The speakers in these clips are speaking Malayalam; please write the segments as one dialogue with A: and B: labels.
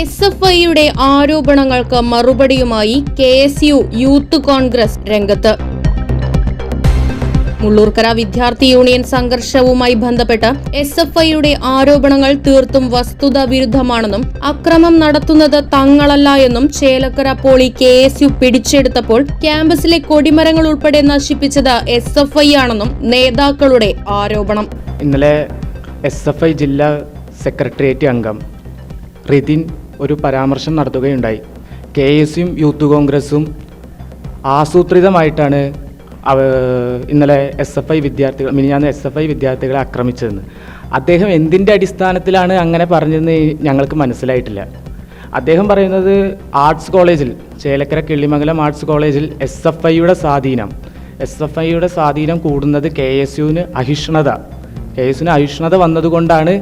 A: S F ഐയുടെ ആരോപണങ്ങൾക്ക് മറുപടിയുമായി K S U youth Congress രംഗത്ത്. മുള്ളൂർക്കര വിദ്യാർത്ഥി യൂണിയൻ സംഘർഷവുമായി ബന്ധപ്പെട്ട് എസ് എഫ് ഐയുടെ ആരോപണങ്ങൾ തീർത്തും വസ്തുത വിരുദ്ധമാണെന്നും അക്രമം നടത്തുന്നത് തങ്ങളല്ല എന്നും Chelakkara poly K S U പിടിച്ചെടുത്തപ്പോൾ ക്യാമ്പസിലെ കൊടിമരങ്ങൾ ഉൾപ്പെടെ നശിപ്പിച്ചത് എസ് എഫ് ഐ ആണെന്നും നേതാക്കളുടെ ആരോപണം.
B: ഇന്നലെ എസ് എഫ് ഐ ജില്ലാ സെക്രട്ടേറിയറ്റ് അംഗം റിതിൻ ഒരു പരാമർശം നടത്തുകയുണ്ടായി. കെ എസ് യൂത്ത് കോൺഗ്രസും ആസൂത്രിതമായിട്ടാണ് അവ ഇന്നലെ എസ് എഫ് ഐ വിദ്യാർത്ഥികൾ മിനിഞ്ഞാന്ന് എസ് എഫ് ഐ വിദ്യാർത്ഥികളെ ആക്രമിച്ചതെന്ന്. അദ്ദേഹം എന്തിന്റെ അടിസ്ഥാനത്തിലാണ് അങ്ങനെ പറഞ്ഞതെന്ന് ഞങ്ങൾക്ക് മനസ്സിലായിട്ടില്ല. അദ്ദേഹം പറയുന്നത് ആർട്സ് കോളേജിൽ ചേലക്കര കിള്ളിമംഗലം ആർട്സ് കോളേജിൽ എസ് എഫ് ഐയുടെ സ്വാധീനം എസ് എഫ് ഐയുടെ സ്വാധീനം കൂടുന്നത് കെ എസ് യുവിന് അഹിഷ്ണുത കെ എസ് യുവിന് അഹിഷ്ണുത വന്നതുകൊണ്ടാണ്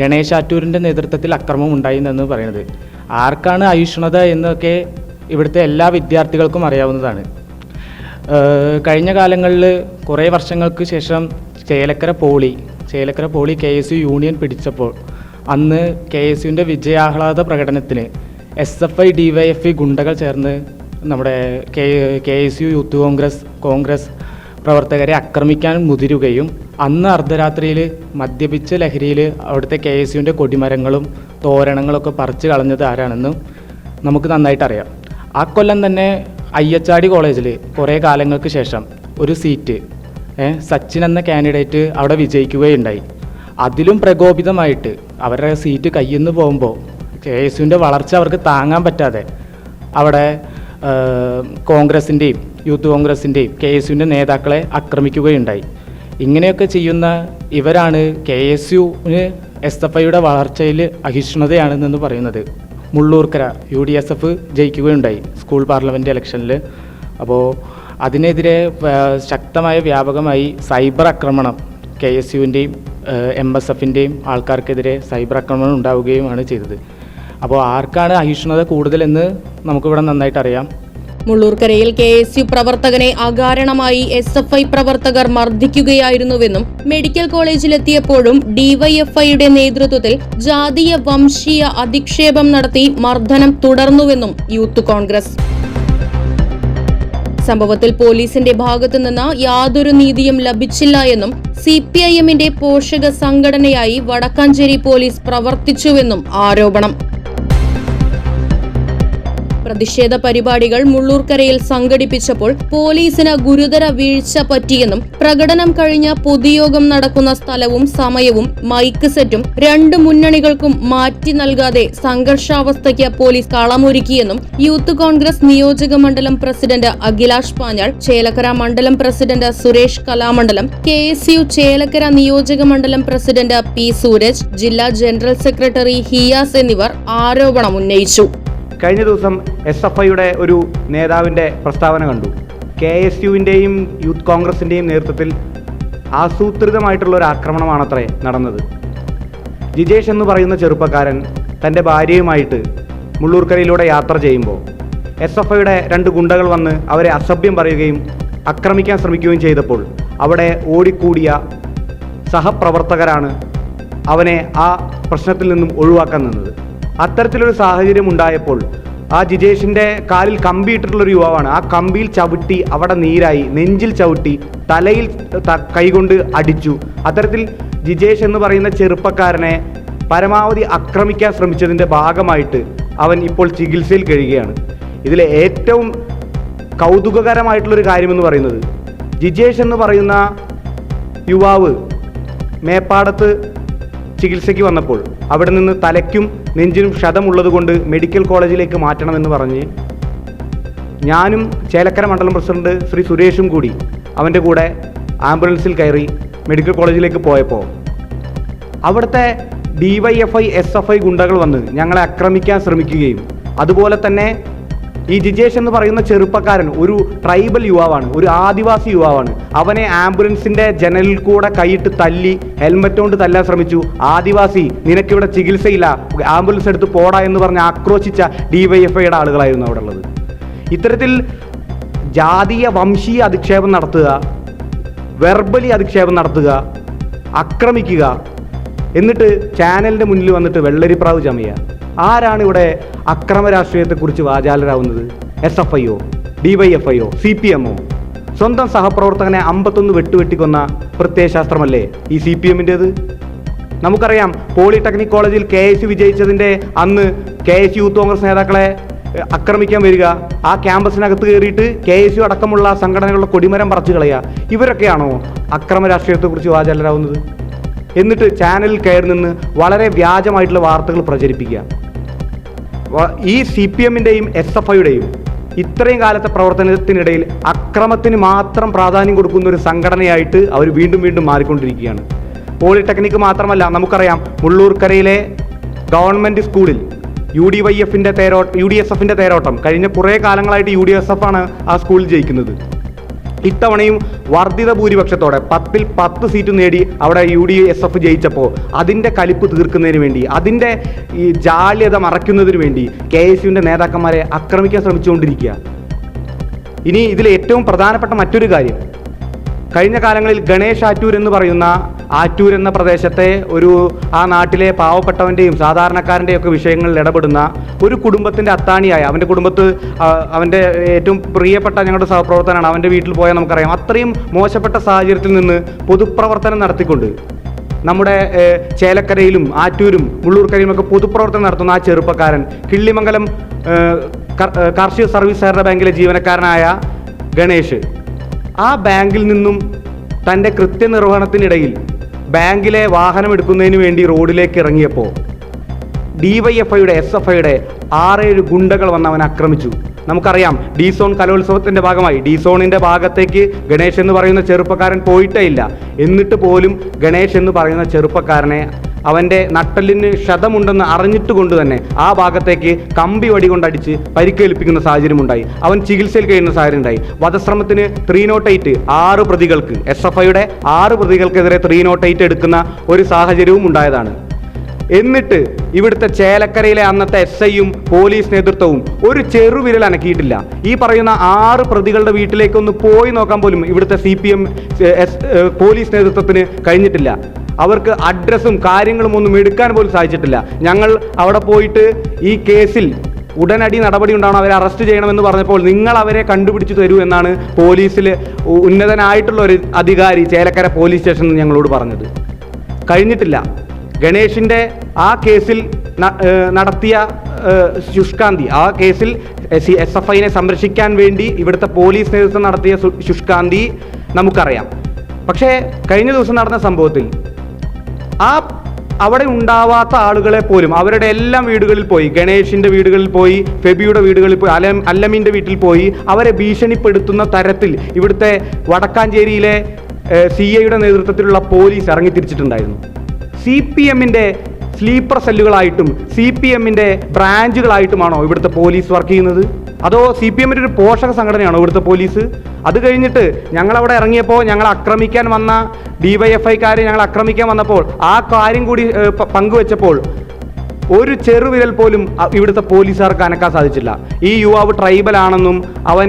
B: ഗണേശ് ആറ്റൂരിന്റെ നേതൃത്വത്തിൽ അക്രമം ഉണ്ടായി എന്നു പറയുന്നത്. ആർക്കാണ് അയുഷ്ണത എന്നൊക്കെ ഇവിടുത്തെ എല്ലാ വിദ്യാർത്ഥികൾക്കും അറിയാവുന്നതാണ്. കഴിഞ്ഞ കാലങ്ങളിൽ കുറേ വർഷങ്ങൾക്ക് ശേഷം Chelakkara poly Chelakkara poly K S U union പിടിച്ചപ്പോൾ അന്ന് കെ എസ് യുവിന്റെ വിജയാഹ്ലാദ പ്രകടനത്തിന് S F I D Y F I ഗുണ്ടകൾ ചേർന്ന് നമ്മുടെ K K S U youth Congress Congress പ്രവർത്തകരെ ആക്രമിക്കാൻ മുതിരുകയും അന്ന് അർദ്ധരാത്രിയിൽ മദ്യപിച്ച ലഹരിയിൽ അവിടുത്തെ കെ എസ് യുവിന്റെ കൊടിമരങ്ങളും തോരണങ്ങളൊക്കെ പറിച്ച് കളഞ്ഞത് ആരാണെന്നും നമുക്ക് നന്നായിട്ട് അറിയാം. ആ കൊല്ലം തന്നെ അയ്യച്ചാടി കോളേജിൽ കുറേ കാലങ്ങൾക്ക് ശേഷം ഒരു സീറ്റ് സച്ചിൻ എന്ന കാൻഡിഡേറ്റ് അവിടെ വിജയിക്കുകയുണ്ടായി. അതിലും പ്രകോപിതമായിട്ട് അവരുടെ സീറ്റ് കയ്യിൽ നിന്ന് പോകുമ്പോൾ കെ എസ് യുവിന്റെ വളർച്ച അവർക്ക് താങ്ങാൻ പറ്റാതെ അവിടെ കോൺഗ്രസിന്റെയും യൂത്ത് കോൺഗ്രസിന്റെയും കെ എസ് യുവിന്റെ നേതാക്കളെ ആക്രമിക്കുകയുണ്ടായി. ഇങ്ങനെയൊക്കെ ചെയ്യുന്ന ഇവരാണ് കെ എസ് യുവിന് എസ് എഫ് ഐയുടെ വളർച്ചയിൽ അഹിഷ്ണുതയാണെന്ന് പറയുന്നത്. Mullurkara U D S F ജയിക്കുകയുണ്ടായി school parliament ഇലക്ഷനിൽ. അപ്പോൾ അതിനെതിരെ ശക്തമായ വ്യാപകമായി സൈബർ ആക്രമണം കെ എസ് യുവിന്റെയും എം എസ് എഫിന്റെയും ആൾക്കാർക്കെതിരെ സൈബർ ആക്രമണം ഉണ്ടാവുകയുമാണ് ചെയ്തത്. അപ്പോൾ ആർക്കാണ് അഹിഷ്ണുത കൂടുതലെന്ന് നമുക്കിവിടെ നന്നായിട്ട് അറിയാം
A: മുള്ളൂർക്കരയിൽ കെ എസ് യു പ്രവർത്തകനെ അകാരണമായി എസ് എഫ് ഐ പ്രവർത്തകർ മർദ്ദിക്കുകയായിരുന്നുവെന്നും മെഡിക്കൽ കോളേജിലെത്തിയപ്പോഴും ഡിവൈഎഫ്ഐയുടെ നേതൃത്വത്തിൽ ജാതീയ വംശീയ അധിക്ഷേപം നടത്തി മർദ്ദനം തുടർന്നുവെന്നും യൂത്ത് കോൺഗ്രസ്. സംഭവത്തിൽ പോലീസിന്റെ ഭാഗത്തു നിന്ന് യാതൊരു നീതിയും ലഭിച്ചില്ല എന്നും സി പി ഐ എമ്മിന്റെ പോഷക സംഘടനയായി വടക്കാഞ്ചേരി പോലീസ് പ്രവർത്തിച്ചുവെന്നും ആരോപണം. പ്രതിഷേധ പരിപാടികൾ മുള്ളൂർക്കരയിൽ സംഘടിപ്പിച്ചപ്പോൾ പോലീസിന് ഗുരുതര വീഴ്ച പറ്റിയെന്നും പ്രകടനം കഴിഞ്ഞ പൊതുയോഗം നടക്കുന്ന സ്ഥലവും സമയവും മൈക്ക് സെറ്റും രണ്ട് മുന്നണികൾക്കും മാറ്റി നൽകാതെ സംഘർഷാവസ്ഥയ്ക്ക് പോലീസ് കളമൊരുക്കിയെന്നും യൂത്ത് കോൺഗ്രസ് നിയോജക മണ്ഡലം പ്രസിഡന്റ് അഖിലാഷ് പാഞ്ഞാൾ ചേലക്കര മണ്ഡലം president Suresh Kalamandalam K S U Chelakkara നിയോജക മണ്ഡലം പ്രസിഡന്റ് പി സൂരജ് ജില്ലാ ജനറൽ സെക്രട്ടറി ഹിയാസ് എന്നിവർ ആരോപണം ഉന്നയിച്ചു.
C: കഴിഞ്ഞ ദിവസം എസ് എഫ് ഐയുടെ ഒരു നേതാവിന്റെ പ്രസ്താവന കണ്ടു. കെ എസ് യുവിന്റെയും യൂത്ത് കോൺഗ്രസിന്റെയും നേതൃത്വത്തിൽ ആസൂത്രിതമായിട്ടുള്ള ഒരു ആക്രമണമാണത്രേ നടന്നത്. ജിജേഷ് എന്ന് പറയുന്ന ചെറുപ്പക്കാരൻ തന്റെ ഭാര്യയുമായിട്ട് മുള്ളൂർക്കരയിലൂടെ യാത്ര ചെയ്യുമ്പോൾ എസ് എഫ് ഐയുടെ രണ്ട് ഗുണ്ടകൾ വന്ന് അവരെ അസഭ്യം പറയുകയും ആക്രമിക്കാൻ ശ്രമിക്കുകയും ചെയ്തപ്പോൾ അവിടെ ഓടിക്കൂടിയ സഹപ്രവർത്തകരാണ് അവനെ ആ പ്രശ്നത്തിൽ നിന്നും ഒഴിവാക്കാൻ നിന്നത്. അത്തരത്തിലൊരു സാഹചര്യം ഉണ്ടായപ്പോൾ ആ ജിജേഷിന്റെ കാലിൽ കമ്പിയിട്ടിട്ടുള്ളൊരു യുവാവാണ്. ആ കമ്പിയിൽ ചവിട്ടി അവിടെ നീരായി നെഞ്ചിൽ ചവിട്ടി തലയിൽ കൈകൊണ്ട് അടിച്ചു. അത്തരത്തിൽ ജിജേഷ് എന്ന് പറയുന്ന ചെറുപ്പക്കാരനെ പരമാവധി ആക്രമിക്കാൻ ശ്രമിച്ചതിന്റെ ഭാഗമായിട്ട് അവൻ ഇപ്പോൾ ചികിത്സയിൽ കഴിയുകയാണ്. ഇതിലെ ഏറ്റവും കൗതുകകരമായിട്ടുള്ളൊരു കാര്യമെന്ന് പറയുന്നത് ജിജേഷ് എന്ന് പറയുന്ന യുവാവ് മേപ്പാടത്ത് ചികിത്സയ്ക്ക് വന്നപ്പോൾ അവിടെ നിന്ന് തലയ്ക്കും നെഞ്ചിനും ക്ഷതമുള്ളത് കൊണ്ട് മെഡിക്കൽ കോളേജിലേക്ക് മാറ്റണമെന്ന് പറഞ്ഞ് ഞാനും ചേലക്കര മണ്ഡലം പ്രസിഡന്റ് ശ്രീ സുരേഷും കൂടി അവന്റെ കൂടെ ആംബുലൻസിൽ കയറി മെഡിക്കൽ കോളേജിലേക്ക് പോയപ്പോൾ അവിടുത്തെ D Y F I S F I ഗുണ്ടകൾ വന്ന് ഞങ്ങളെ ആക്രമിക്കാൻ ശ്രമിക്കുകയും അതുപോലെ തന്നെ ഈ ജിജേഷ് എന്ന് പറയുന്ന ചെറുപ്പക്കാരൻ ഒരു ട്രൈബൽ യുവാവാണ് ഒരു ആദിവാസി യുവാവാണ്. അവനെ ആംബുലൻസിന്റെ ജനലിൽ കൂടെ കൈയിട്ട് തല്ലി ഹെൽമറ്റ് കൊണ്ട് തല്ലാൻ ശ്രമിച്ചു. ആദിവാസി നിനക്കിവിടെ ചികിത്സയില്ല ആംബുലൻസ് എടുത്ത് പോടാ എന്ന് പറഞ്ഞ് ആക്രോശിച്ച ഡിവൈഎഫ്ഐയുടെ ആളുകളായിരുന്നു അവിടെ ഉള്ളത്. ഇത്തരത്തിൽ ജാതീയ വംശീയ അധിക്ഷേപം നടത്തുക വെർബലി അധിക്ഷേപം നടത്തുക ആക്രമിക്കുക എന്നിട്ട് ചാനലിന്റെ മുന്നിൽ വന്നിട്ട് വെള്ളരിപ്രാവ് ചമയുക. ആരാണ് ഇവിടെ അക്രമ രാഷ്ട്രീയത്തെക്കുറിച്ച് വാചാലരാവുന്നത്? എസ് എഫ് ഐഒ ഡി വൈ എഫ് ഐയോ സി പി എമ്മോ സ്വന്തം സഹപ്രവർത്തകനെ അമ്പത്തൊന്ന് വെട്ടുവെട്ടിക്കൊന്ന പ്രത്യയശാസ്ത്രമല്ലേ ഈ സി പി എമ്മിന്റേത് നമുക്കറിയാം പോളിടെക്നിക് കോളേജിൽ കെ എസ് വിജയിച്ചതിന്റെ അന്ന് കെ എസ് യൂത്ത് കോൺഗ്രസ് നേതാക്കളെ ആക്രമിക്കാൻ വരിക. ആ ക്യാമ്പസിനകത്ത് കയറിയിട്ട് കെ എസ് യു അടക്കമുള്ള സംഘടനകളുടെ കൊടിമരം പറിച്ചു കളയുക. ഇവരൊക്കെയാണോ അക്രമ രാഷ്ട്രീയത്തെക്കുറിച്ച് വാചാലരാവുന്നത്? എന്നിട്ട് ചാനലിൽ കയറി നിന്ന് വളരെ വ്യാജമായിട്ടുള്ള വാർത്തകൾ പ്രചരിപ്പിക്കുക. ഈ സി പി എമ്മിന്റെയും എസ് എഫ് ഐയുടെയും ഇത്രയും കാലത്തെ പ്രവർത്തനത്തിനിടയിൽ അക്രമത്തിന് മാത്രം പ്രാധാന്യം കൊടുക്കുന്ന ഒരു സംഘടനയായിട്ട് അവർ വീണ്ടും വീണ്ടും മാറിക്കൊണ്ടിരിക്കുകയാണ്. പോളിടെക്നിക്ക് മാത്രമല്ല നമുക്കറിയാം മുള്ളൂർക്കരയിലെ ഗവൺമെന്റ് സ്കൂളിൽ യു ഡി വൈ എഫിന്റെ തേരോ യു ഡി എസ് എഫിന്റെ തേരോട്ടം. കഴിഞ്ഞ കുറേ കാലങ്ങളായിട്ട് യു ഡി എസ് എഫ് ആണ് ആ സ്കൂളിൽ ജയിക്കുന്നത്. ഇത്തവണയും വർദ്ധിത ഭൂരിപക്ഷത്തോടെ പത്തിൽ പത്ത് സീറ്റ് നേടി അവിടെ യു ഡി എസ് എഫ് ജയിച്ചപ്പോൾ അതിന്റെ കലിപ്പ് തീർക്കുന്നതിന് വേണ്ടി അതിന്റെ ഈ ജാള്യത മറയ്ക്കുന്നതിന് വേണ്ടി കെ എസ് യുവിന്റെ നേതാക്കന്മാരെ ആക്രമിക്കാൻ ശ്രമിച്ചുകൊണ്ടിരിക്കുക. ഇനി ഇതിൽ ഏറ്റവും പ്രധാനപ്പെട്ട മറ്റൊരു കാര്യം കഴിഞ്ഞ കാലങ്ങളിൽ ഗണേഷ് ആറ്റൂർ എന്ന് പറയുന്ന ആറ്റൂർ എന്ന പ്രദേശത്തെ ഒരു ആ നാട്ടിലെ പാവപ്പെട്ടവന്റെയും സാധാരണക്കാരന്റെയും ഒക്കെ വിഷയങ്ങളിൽ ഇടപെടുന്ന ഒരു കുടുംബത്തിന്റെ അത്താണിയായ അവന്റെ കുടുംബത്ത് അവന്റെ ഏറ്റവും പ്രിയപ്പെട്ട ഞങ്ങളുടെ സഹപ്രവർത്തനാണ് അവന്റെ വീട്ടിൽ പോയാൽ നമുക്കറിയാം. അത്രയും മോശപ്പെട്ട സാഹചര്യത്തിൽ നിന്ന് പൊതുപ്രവർത്തനം നടത്തിക്കൊണ്ട് നമ്മുടെ ചേലക്കരയിലും ആറ്റൂരും മുള്ളൂർക്കരയിലും ഒക്കെ പൊതുപ്രവർത്തനം നടത്തുന്ന ആ ചെറുപ്പക്കാരൻ കിള്ളിമംഗലം കാർഷിക സർവീസ് സഹകരണ ബാങ്കിലെ ജീവനക്കാരനായ ഗണേഷ്. ആ ബാങ്കിൽ നിന്നും തന്റെ കൃത്യനിർവഹണത്തിനിടയിൽ ബാങ്കിലെ വാഹനം എടുക്കുന്നതിന് വേണ്ടി റോഡിലേക്ക് ഇറങ്ങിയപ്പോൾ ഡി വൈ എഫ് ഐയുടെ എസ് എഫ് ഐയുടെ ആറേഴ് ഗുണ്ടകൾ വന്ന് അവൻ ആക്രമിച്ചു. നമുക്കറിയാം ഡി സോൺ കലോത്സവത്തിന്റെ ഭാഗമായി ഡി സോണിന്റെ ഭാഗത്തേക്ക് ഗണേഷ് എന്ന് പറയുന്ന ചെറുപ്പക്കാരൻ പോയിട്ടേ ഇല്ല. എന്നിട്ട് പോലും ഗണേഷ് എന്ന് പറയുന്ന ചെറുപ്പക്കാരനെ അവന്റെ നട്ടലിന് ക്ഷതമുണ്ടെന്ന് അറിഞ്ഞിട്ട് കൊണ്ട് തന്നെ ആ ഭാഗത്തേക്ക് കമ്പി വടി കൊണ്ടടിച്ച് പരിക്കേൽപ്പിക്കുന്ന സാഹചര്യമുണ്ടായി. അവൻ ചികിത്സയിൽ കഴിയുന്ന സാഹചര്യം ഉണ്ടായി വധശ്രമത്തിന് ത്രീ നോട്ട് എയ്റ്റ് ആറ് പ്രതികൾക്ക് എസ് എഫ് ഐയുടെ ആറ് പ്രതികൾക്കെതിരെ ത്രീ നോട്ട് എയ്റ്റ് എടുക്കുന്ന ഒരു സാഹചര്യവും ഉണ്ടായതാണ്. എന്നിട്ട് ഇവിടുത്തെ ചേലക്കരയിലെ അന്നത്തെ എസ് ഐയും പോലീസ് നേതൃത്വവും ഒരു ചെറുവിരൽ അനക്കിയിട്ടില്ല. ഈ പറയുന്ന ആറ് പ്രതികളുടെ വീട്ടിലേക്കൊന്ന് പോയി നോക്കാൻ പോലും ഇവിടുത്തെ സി പി എം പോലീസ് നേതൃത്വത്തിന് കഴിഞ്ഞിട്ടില്ല. അവർക്ക് അഡ്രസ്സും കാര്യങ്ങളും ഒന്നും എടുക്കാൻ പോലും സാധിച്ചിട്ടില്ല. ഞങ്ങൾ അവിടെ പോയിട്ട് ഈ കേസിൽ ഉടനടി നടപടി ഉണ്ടാവണം അവരെ അറസ്റ്റ് ചെയ്യണമെന്ന് പറഞ്ഞപ്പോൾ നിങ്ങൾ അവരെ കണ്ടുപിടിച്ചു തരൂ എന്നാണ് പോലീസിൽ ഉന്നതനായിട്ടുള്ള ഒരു അധികാരി ചേലക്കര പോലീസ് സ്റ്റേഷനിൽ ഞങ്ങളോട് പറഞ്ഞത്. കഴിഞ്ഞിട്ടില്ല. ഗണേഷിന്റെ ആ കേസിൽ നടത്തിയ ശുഷ്കാന്തി ആ കേസിൽ എസ് എഫ് ഐനെ സംരക്ഷിക്കാൻ വേണ്ടി ഇവിടുത്തെ പോലീസ് നേതൃത്വം നടത്തിയ ശുഷ്കാന്തി നമുക്കറിയാം. പക്ഷേ കഴിഞ്ഞ ദിവസം നടന്ന സംഭവത്തിൽ ആ അവിടെ ഉണ്ടാവാത്ത ആളുകളെ പോലും അവരുടെ എല്ലാം വീടുകളിൽ പോയി. ഗണേഷിന്റെ വീടുകളിൽ പോയി ഫെബിയുടെ വീടുകളിൽ പോയി അലം അല്ലമീന്റെ വീട്ടിൽ പോയി അവരെ ഭീഷണിപ്പെടുത്തുന്ന തരത്തിൽ ഇവിടുത്തെ വടക്കാഞ്ചേരിയിലെ സി ഐയുടെ നേതൃത്വത്തിലുള്ള പോലീസ് ഇറങ്ങി തിരിച്ചിട്ടുണ്ടായിരുന്നു സി പി എമ്മിന്റെ സ്ലീപ്പർ സെല്ലുകളായിട്ടും സി പി എമ്മിന്റെ ബ്രാഞ്ചുകളായിട്ടുമാണോ ഇവിടുത്തെ പോലീസ് വർക്ക് ചെയ്യുന്നത്? അതോ സി പി എമ്മിന്റെ ഒരു പോഷക സംഘടനയാണോ ഇവിടുത്തെ പോലീസ്? അത് കഴിഞ്ഞിട്ട് ഞങ്ങൾ അവിടെ ഇറങ്ങിയപ്പോൾ ഞങ്ങൾ ആക്രമിക്കാൻ വന്ന ഡിവൈഎഫ്ഐക്കാർ ഞങ്ങൾ ആക്രമിക്കാൻ വന്നപ്പോൾ ആ കാര്യം കൂടി പങ്കുവെച്ചപ്പോൾ ഒരു ചെറുവിരൽ പോലും ഇവിടുത്തെ പോലീസുകാർക്ക് അനക്കാൻ സാധിച്ചില്ല. ഈ യുവാവ് ട്രൈബൽ ആണെന്നും അവൻ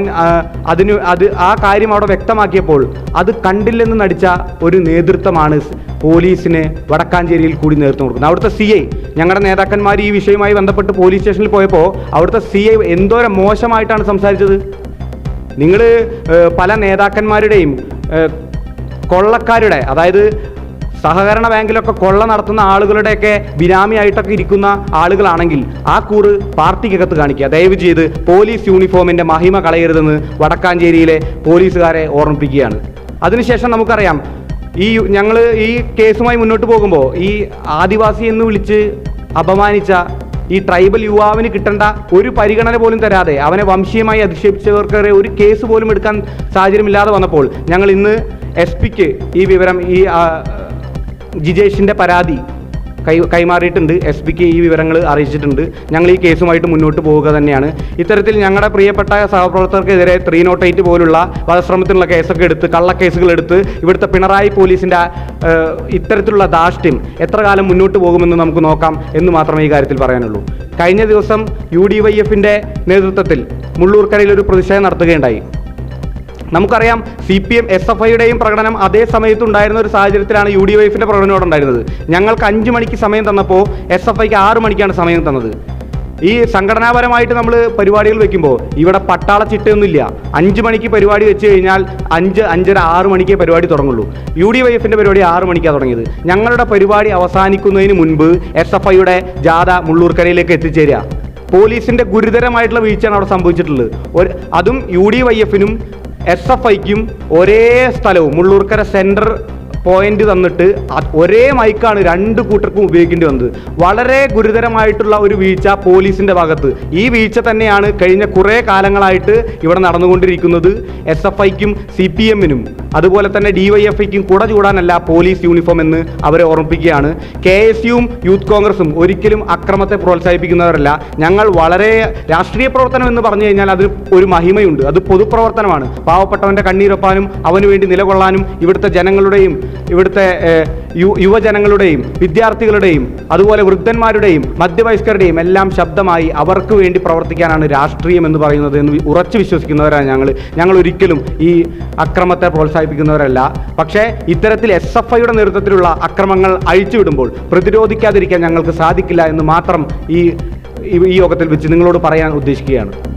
C: അതിന് അത് ആ കാര്യം അവിടെ വ്യക്തമാക്കിയപ്പോൾ അത് കണ്ടില്ലെന്ന് നടിച്ച ഒരു നേതൃത്വമാണ് പോലീസിന് വടക്കാഞ്ചേരിയിൽ കൂടി നേതൃത്വം കൊടുക്കുന്നത്. അവിടുത്തെ സി ഐ ഞങ്ങളുടെ നേതാക്കന്മാർ ഈ വിഷയവുമായി ബന്ധപ്പെട്ട് പോലീസ് സ്റ്റേഷനിൽ പോയപ്പോൾ അവിടുത്തെ സി ഐ എന്തോരം മോശമായിട്ടാണ് സംസാരിച്ചത്? നിങ്ങൾ പല നേതാക്കന്മാരുടെയും കൊള്ളക്കാരുടെ അതായത് സഹകരണ ബാങ്കിലൊക്കെ കൊള്ള നടത്തുന്ന ആളുകളുടെയൊക്കെ ബിനാമിയായിട്ടൊക്കെ ഇരിക്കുന്ന ആളുകളാണെങ്കിൽ ആ കൂറ് പാർട്ടിക്കകത്ത് കാണിക്കുക. ദയവ് ചെയ്ത് പോലീസ് യൂണിഫോമിന്റെ മഹിമ കളയരുതെന്ന് വടക്കാഞ്ചേരിയിലെ പോലീസുകാരെ ഓർമ്മിപ്പിക്കുകയാണ്. അതിനുശേഷം നമുക്കറിയാം ഈ ഞങ്ങൾ ഈ കേസുമായി മുന്നോട്ട് പോകുമ്പോൾ ഈ ആദിവാസി എന്ന് വിളിച്ച് അപമാനിച്ച ഈ ട്രൈബൽ യുവാവിന് കിട്ടേണ്ട ഒരു പരിഗണന പോലും തരാതെ അവനെ വംശീയമായി അധിക്ഷേപിച്ചവർക്കെതിരെ ഒരു കേസ് പോലും എടുക്കാൻ സാഹചര്യമില്ലാതെ വന്നപ്പോൾ ഞങ്ങൾ ഇന്ന് എസ് പിക്ക് ഈ വിവരം ഈ ജിജേഷിന്റെ പരാതി കൈ കൈമാറിയിട്ടുണ്ട്. എസ് പിക്ക് ഈ വിവരങ്ങൾ അറിയിച്ചിട്ടുണ്ട്. ഞങ്ങൾ ഈ കേസുമായിട്ട് മുന്നോട്ട് പോവുക തന്നെയാണ്. ഇത്തരത്തിൽ ഞങ്ങളുടെ പ്രിയപ്പെട്ട സഹപ്രവർത്തകർക്കെതിരെ ത്രീ നോട്ട് എയ്റ്റ് പോലുള്ള വധശ്രമത്തിനുള്ള കേസൊക്കെ എടുത്ത് കള്ളക്കേസുകൾ എടുത്ത് ഇവിടുത്തെ പിണറായി പോലീസിന്റെ ഇത്തരത്തിലുള്ള ധാഷ്ട്യം എത്ര കാലം മുന്നോട്ട് പോകുമെന്ന് നമുക്ക് നോക്കാം എന്ന് മാത്രമേ ഈ കാര്യത്തിൽ പറയാനുള്ളൂ. കഴിഞ്ഞ ദിവസം യു ഡി വൈ എഫിന്റെ നേതൃത്വത്തിൽ മുള്ളൂർക്കരയിൽ ഒരു പ്രതിഷേധം നടത്തുകയുണ്ടായി. നമുക്കറിയാം C P M S F ഐയുടെയും പ്രകടനം അതേ സമയത്ത് ഉണ്ടായിരുന്ന ഒരു സാഹചര്യത്തിലാണ് യു ഡി പ്രകടനം അവിടെ ഉണ്ടായിരുന്നത് ഞങ്ങൾക്ക് അഞ്ച് മണിക്ക് സമയം തന്നപ്പോൾ എസ് എഫ് ഐക്ക് ആറ് മണിക്കാണ് സമയം തന്നത്. ഈ സംഘടനാപരമായിട്ട് നമ്മൾ പരിപാടികൾ വെക്കുമ്പോൾ ഇവിടെ പട്ടാള ചിട്ടയൊന്നുമില്ല അഞ്ച് മണിക്ക് പരിപാടി വെച്ച് കഴിഞ്ഞാൽ അഞ്ച് അഞ്ചര ആറ് മണിക്കേ പരിപാടി തുടങ്ങുള്ളൂ. യു ഡി വൈ എഫിന്റെ പരിപാടി ആറ് മണിക്കാണ് തുടങ്ങിയത്. ഞങ്ങളുടെ പരിപാടി അവസാനിക്കുന്നതിന് മുൻപ് എസ് എഫ് ഐയുടെ ജാഥ മുള്ളൂർക്കരയിലേക്ക് എത്തിച്ചേരുക. പോലീസിന്റെ ഗുരുതരമായിട്ടുള്ള വീഴ്ചയാണ് അവിടെ സംഭവിച്ചിട്ടുള്ളത്. ഒരു അതും യു ഡി വൈ എഫിനും എസ് എഫ് ഐക്കും ഒരേ സ്ഥലവും മുള്ളൂർക്കര സെന്റർ പോയിന്റ് തന്നിട്ട് ഒരേ മൈക്കാണ് രണ്ട് കൂട്ടർക്കും ഉപയോഗിക്കേണ്ടി വന്നത്. വളരെ ഗുരുതരമായിട്ടുള്ള ഒരു വീഴ്ച പോലീസിന്റെ ഭാഗത്ത്. ഈ വീഴ്ച തന്നെയാണ് കഴിഞ്ഞ കുറേ കാലങ്ങളായിട്ട് ഇവിടെ നടന്നുകൊണ്ടിരിക്കുന്നത് എസ് എഫ് ഐക്കും സി പി എമ്മിനും. അതുപോലെ തന്നെ ഡി വൈ എഫ് ഐക്കും കുട ചൂടാനല്ല പോലീസ് യൂണിഫോം എന്ന് അവരെ ഓർമ്മിപ്പിക്കുകയാണ്. കെ എസ് യുവും യൂത്ത് കോൺഗ്രസും ഒരിക്കലും അക്രമത്തെ പ്രോത്സാഹിപ്പിക്കുന്നവരല്ല. ഞങ്ങൾ വളരെ രാഷ്ട്രീയ പ്രവർത്തനം എന്ന് പറഞ്ഞു കഴിഞ്ഞാൽ അതിന് ഒരു മഹിമയുണ്ട്. അത് പൊതുപ്രവർത്തനമാണ്. പാവപ്പെട്ടവന്റെ കണ്ണീരൊപ്പാനും അവന് വേണ്ടി നിലകൊള്ളാനും ഇവിടുത്തെ ജനങ്ങളുടെയും ഇവിടുത്തെ യുവജനങ്ങളുടെയും വിദ്യാർത്ഥികളുടെയും അതുപോലെ വൃദ്ധന്മാരുടെയും മധ്യവയസ്കരുടെയും എല്ലാം ശബ്ദമായി അവർക്ക് വേണ്ടി പ്രവർത്തിക്കാനാണ് രാഷ്ട്രീയം എന്ന് പറയുന്നത് എന്ന് ഉറച്ചു വിശ്വസിക്കുന്നവരാണ് ഞങ്ങൾ ഞങ്ങൾ ഒരിക്കലും ഈ അക്രമത്തെ പ്രോത്സാഹിപ്പിക്കുന്നവരല്ല. പക്ഷേ ഇത്തരത്തിൽ എസ് എഫ് ഐയുടെ നേതൃത്വത്തിലുള്ള അക്രമങ്ങൾ അഴിച്ചുവിടുമ്പോൾ പ്രതിരോധിക്കാതിരിക്കാൻ ഞങ്ങൾക്ക് സാധിക്കില്ല എന്ന് മാത്രം ഈ ഈ- യോഗത്തിൽ വെച്ച് നിങ്ങളോട് പറയാൻ ഉദ്ദേശിക്കുകയാണ്.